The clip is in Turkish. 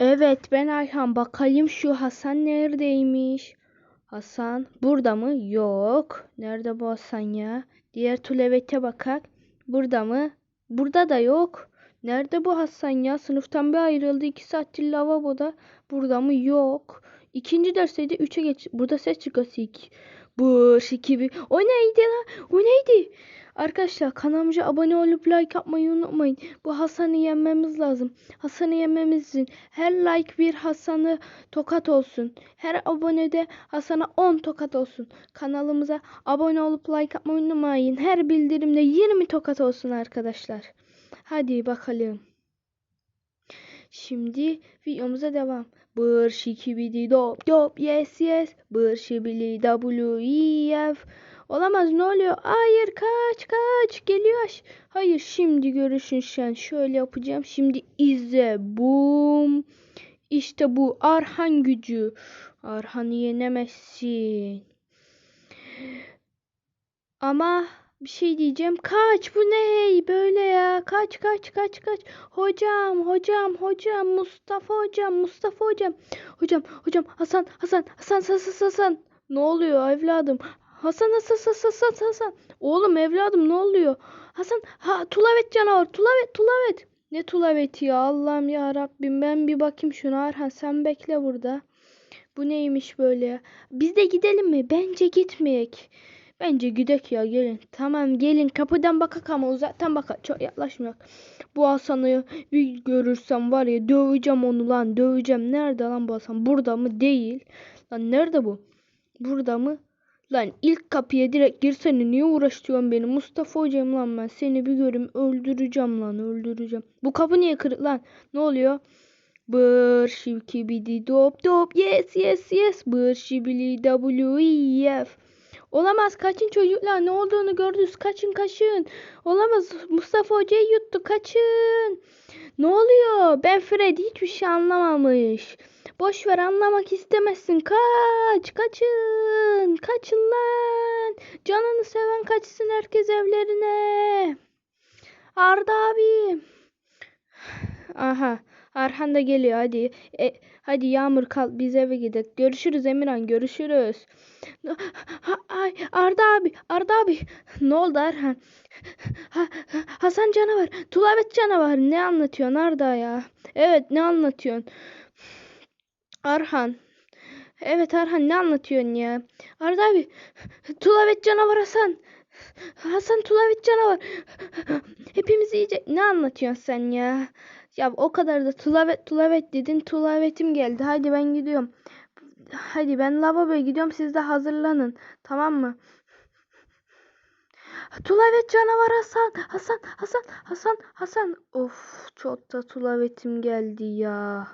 Evet ben Ayhan. Bakayım şu Hasan neredeymiş? Hasan burada mı? Yok. Nerede bu Hasan ya? Diğer tuvalete bakak. Burada mı? Burada da yok. Nerede bu Hasan ya? Sınıftan bir ayrıldı. iki saattir lavaboda. Burada mı? Yok. İkinci dersteydi. Üçe geç. Burada ses. Sik. Bu şikibi. O neydi lan? O neydi? Arkadaşlar kanalımıza abone olup like yapmayı unutmayın. Bu Hasan'ı yenmemiz lazım. Hasan'ı yenmemiz için her like bir Hasan'ı tokat olsun. Her abonede Hasan'a 10 tokat olsun. Kanalımıza abone olup like yapmayı unutmayın. Her bildirimde 20 tokat olsun arkadaşlar. Hadi bakalım. Şimdi videomuza devam. Bır şikibidi dop dop yes yes. Bır şibili w e f. Olamaz ne oluyor? Hayır kaç kaç geliyor. Hayır şimdi görüşün sen. Şöyle yapacağım. Şimdi izle. Bum. İşte bu Arhan gücü. Arhan'ı yenemezsin. Ama bir şey diyeceğim. Kaç bu ne böyle ya? Kaç kaç kaç kaç. Hocam hocam hocam Mustafa hocam Mustafa hocam. Hocam hocam Hasan Hasan Hasan Hasan Hasan. Ne oluyor evladım? Hasan Hasan Hasan Hasan Hasan. Oğlum evladım ne oluyor? Hasan ha tulavet canavar tulavet tulavet. Ne tulaveti ya Allah'ım ya Rabbim ben bir bakayım şuna Arhan sen bekle burada. Bu neymiş böyle? Biz de gidelim mi? Bence gitmeyek. Bence gidek ya gelin. Tamam gelin kapıdan bakak ama uzaktan bakak. Çok yaklaşmayak. Bu Hasan'ı bir görürsem var ya döveceğim onu lan döveceğim. Nerede lan bu Hasan? Burada mı? Değil. Lan nerede bu? Burada mı? Lan ilk kapıya direkt girsene niye uğraştırıyorsun beni? Mustafa hocam lan ben seni bir göreyim öldüreceğim lan öldüreceğim. Bu kapı niye kırık lan? Ne oluyor? Bır şibidi dop dop yes yes yes bır şibili w e f Olamaz kaçın çocuklar ne olduğunu gördünüz kaçın kaçın. Olamaz Mustafa hocayı yuttu kaçın. Ne oluyor? Ben Fred hiçbir şey anlamamış. Boş ver anlamak istemezsin. Kaç kaçın kaçın lan. Canını seven kaçsın herkes evlerine. Arda abi. Aha. Arhan da geliyor hadi. E, hadi Yağmur kal biz eve gidelim. Görüşürüz Emirhan görüşürüz. Ha, ay Arda abi Arda abi. Ne oldu Arhan? Ha, ha- Hasan canavar. Tulavet canavar. Ne anlatıyorsun Arda ya? Evet ne anlatıyorsun? Arhan. Evet Arhan ne anlatıyorsun ya? Arda abi. Tulavet canavar Hasan. Hasan Tulavet canavar. Hepimizi yiyecek. Ne anlatıyorsun sen ya? Ya o kadar da tulavet tulavet dedin. Tulavetim geldi. Hadi ben gidiyorum. Hadi ben lavaboya gidiyorum. Siz de hazırlanın. Tamam mı? Tulavet canavar Hasan. Hasan. Hasan. Hasan. Hasan. Of çok da tulavetim geldi ya.